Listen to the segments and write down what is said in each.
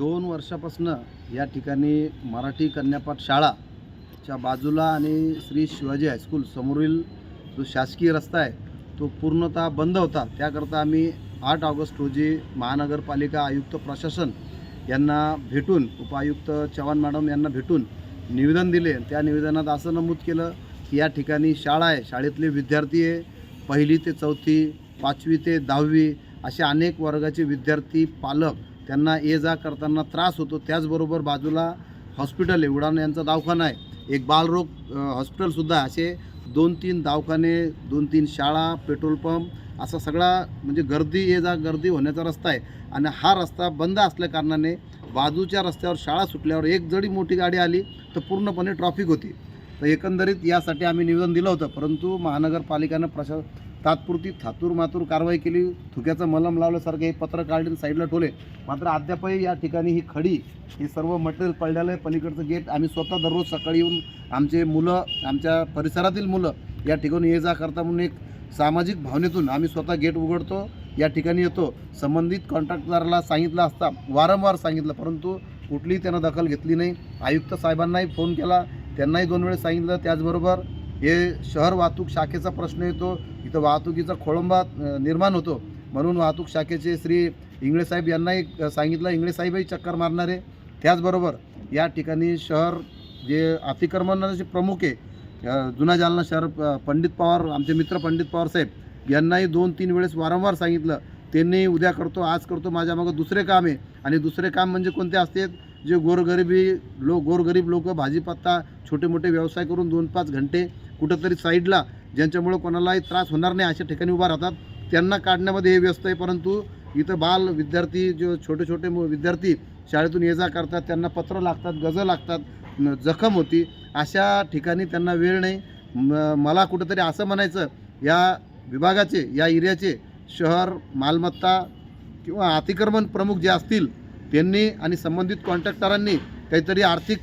दोन वर्षापासून या ठिकाणी मराठी कन्यापाठ शाळाच्या बाजूला आणि श्री शिवाजी हायस्कूल समोरील जो शासकीय रस्ता आहे तो पूर्णतः बंद होता. त्याकरता आम्ही आठ ऑगस्ट रोजी महानगरपालिका आयुक्त प्रशासन यांना भेटून उपायुक्त चव्हाण मॅडम यांना भेटून निवेदन दिले. त्या निवेदनात असं नमूद केलं की या ठिकाणी शाळा आहे. शाळेतले विद्यार्थी आहे. पहिली ते चौथी पाचवी ते दहावी असे अनेक वर्गाचे विद्यार्थी पालक त्यांना ये जा करताना त्रास होतो. त्याचबरोबर बाजूला हॉस्पिटल आहे. उडान यांचा दवाखाना आहे. एक बालरोग हॉस्पिटलसुद्धा असे दोन तीन दवाखाने दोन तीन शाळा पेट्रोल पंप असा सगळा म्हणजे गर्दी ये जा गर्दी होण्याचा रस्ता आहे. आणि हा रस्ता बंद असल्या कारणाने बाजूच्या रस्त्यावर शाळा सुटल्यावर एक जडी मोठी गाडी आली तर पूर्णपणे ट्रॉफिक होती. तर एकंदरीत यासाठी आम्ही निवेदन दिलं होतं. परंतु महानगरपालिकेनं प्रशा तात्पुरती थातूर मातूर कारवाई केली. थुक्याचं मलम लावल्यासारखे हे पत्र काढले साईडला ठेवले. मात्र अद्यापही या ठिकाणी ही खडी हे सर्व मटेरियल पडलेलं आहे. पलीकडचं गेट आम्ही स्वतः दररोज सकाळी येऊन आमचे मुलं आमच्या परिसरातील मुलं या ठिकाणी ये जा करता म्हणून एक सामाजिक भावनेतून आम्ही स्वतः गेट उघडतो या ठिकाणी येतो. संबंधित कॉन्ट्रॅक्टदाराला सांगितलं असता वारंवार सांगितलं परंतु कुठलीही त्यानं दखल घेतली नाही. आयुक्त साहेबांनाही फोन केला त्यांनाही दोन वेळेस सांगितलं. त्याचबरोबर हे शहर वाहतूक शाखेचा प्रश्न येतो. इथं वाहतुकीचा खोळंबा निर्माण होतो. म्हणून वाहतूक शाखेचे श्री इंगळेसाहेब यांनाही सांगितलं इंगळेसाहेबही चक्कर मारणार. आहे त्याचबरोबर या ठिकाणी शहर जे अतिक्रमणाचे प्रमुख आहे जुना जालना शहर पंडित पवार आमचे मित्र पंडित पवार साहेब यांनाही दोन तीन वेळेस वारंवार सांगितलं त्यांनी उद्या करतो आज करतो माझ्या मागं दुसरे काम आहे. आणि दुसरे काम म्हणजे कोणते असते? जे गोरगरिबी लो गोरगरीब लोक भाजीपत्ता छोटे मोठे व्यवसाय करून दोन पाच घंटे कुठंतरी साईडला ज्यांच्यामुळं कोणालाही त्रास होणार नाही अशा ठिकाणी उभा राहतात त्यांना काढण्यामध्ये हे व्यस्त आहे. परंतु इथं बाल विद्यार्थी जो छोटे छोटे विद्यार्थी शाळेतून ये जा करतात त्यांना पत्र लागतात गजं लागतात जखम होती अशा ठिकाणी त्यांना वेळ नाही. म- मला कुठंतरी असं म्हणायचं या विभागाचे या एरियाचे शहर मालमत्ता किंवा अतिक्रमण प्रमुख जे असतील त्यांनी आणि संबंधित कॉन्ट्रॅक्टरांनी काहीतरी आर्थिक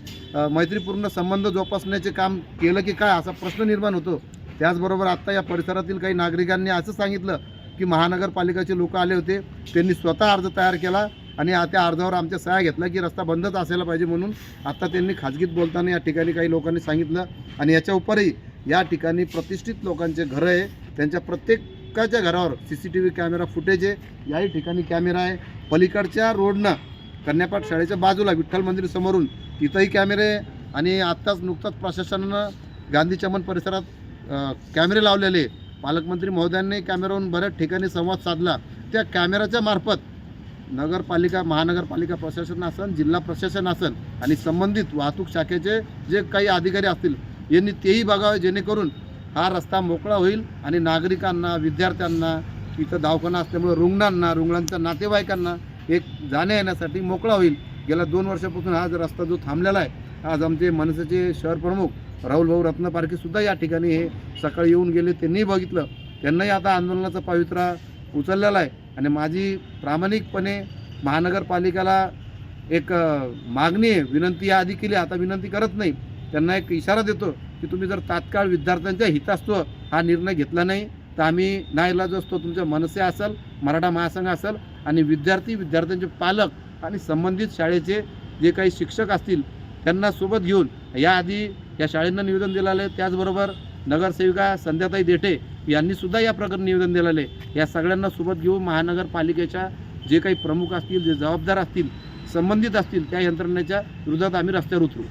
मैत्रीपूर्ण संबंध जोपासण्याचे काम केलं की काय असा प्रश्न निर्माण होतो. त्याचबरोबर आत्ता या परिसरातील काही नागरिकांनी असं सांगितलं की महानगरपालिकेचे लोक आले होते. त्यांनी स्वतः अर्ज तयार केला आणि त्या अर्जावर आमच्या सह्या घेतला की रस्ता बंदच असायला पाहिजे म्हणून आत्ता त्यांनी खाजगीत बोलताना या ठिकाणी काही लोकांनी सांगितलं आणि याच्या उपरही या ठिकाणी प्रतिष्ठित लोकांचे घरं आहे. त्यांच्या प्रत्येकाच्या घरावर C C T V camera footage आहे. याही ठिकाणी कॅमेरा आहे. पलीकडच्या रोडनं कन्यापाठ शाळेच्या बाजूला विठ्ठल मंदिर समोरून तिथंही कॅमेरे आणि आत्ताच नुकताच प्रशासनानं गांधी चमन परिसरात कॅमेरे लावलेले. पालकमंत्री महोदयांनी कॅमेरावरून बऱ्याच ठिकाणी संवाद साधला. त्या कॅमेऱ्याच्या मार्फत नगरपालिका महानगरपालिका प्रशासन असन जिल्हा प्रशासन असन आणि संबंधित वाहतूक शाखेचे जे काही अधिकारी असतील यांनी तेही बघावे जेणेकरून हा रस्ता मोकळा होईल आणि नागरिकांना विद्यार्थ्यांना इथं दवाखाना असल्यामुळे रुग्णांना रुग्णांच्या नातेवाईकांना एक जाण्या येण्यासाठी मोकळा होईल. गेल्या दोन वर्षापासून हा जो रस्ता जो थांबलेला आहे आज आमचे मनसेचे शहर प्रमुख राहुल भाऊ रत्नपारखेसुद्धा या ठिकाणी हे सकाळी येऊन गेले त्यांनीही बघितलं. त्यांनाही आता आंदोलनाचा पावित्रा उचललेला आहे. आणि माझी प्रामाणिकपणे महानगरपालिकेला एक मागणी आहे विनंती याआधी केली आता विनंती करत नाही. त्यांना एक इशारा देतो की तुम्ही जर तात्काळ विद्यार्थ्यांच्या हितास्तव हा निर्णय घेतला नाही तर आम्ही नाईलाज असतो तुमच्या मनसे असेल मराठा महासंघ असेल आणि विद्यार्थी विद्यार्थ्यांचे पालक आणि संबंधित शाळेचे जे काही शिक्षक असतील त्यांना सोबत घेऊन याआधी या शाळेंना निवेदन दिलेलं आहे. त्याचबरोबर नगरसेविका संध्याताई देठे यांनीसुद्धा या प्रकरणी निवेदन दिलेलं आहे. या सगळ्यांना सोबत घेऊन महानगरपालिकेच्या जे काही प्रमुख असतील जे जबाबदार असतील संबंधित असतील त्या यंत्रणेच्या विरोधात आम्ही रस्त्यावर उतरू.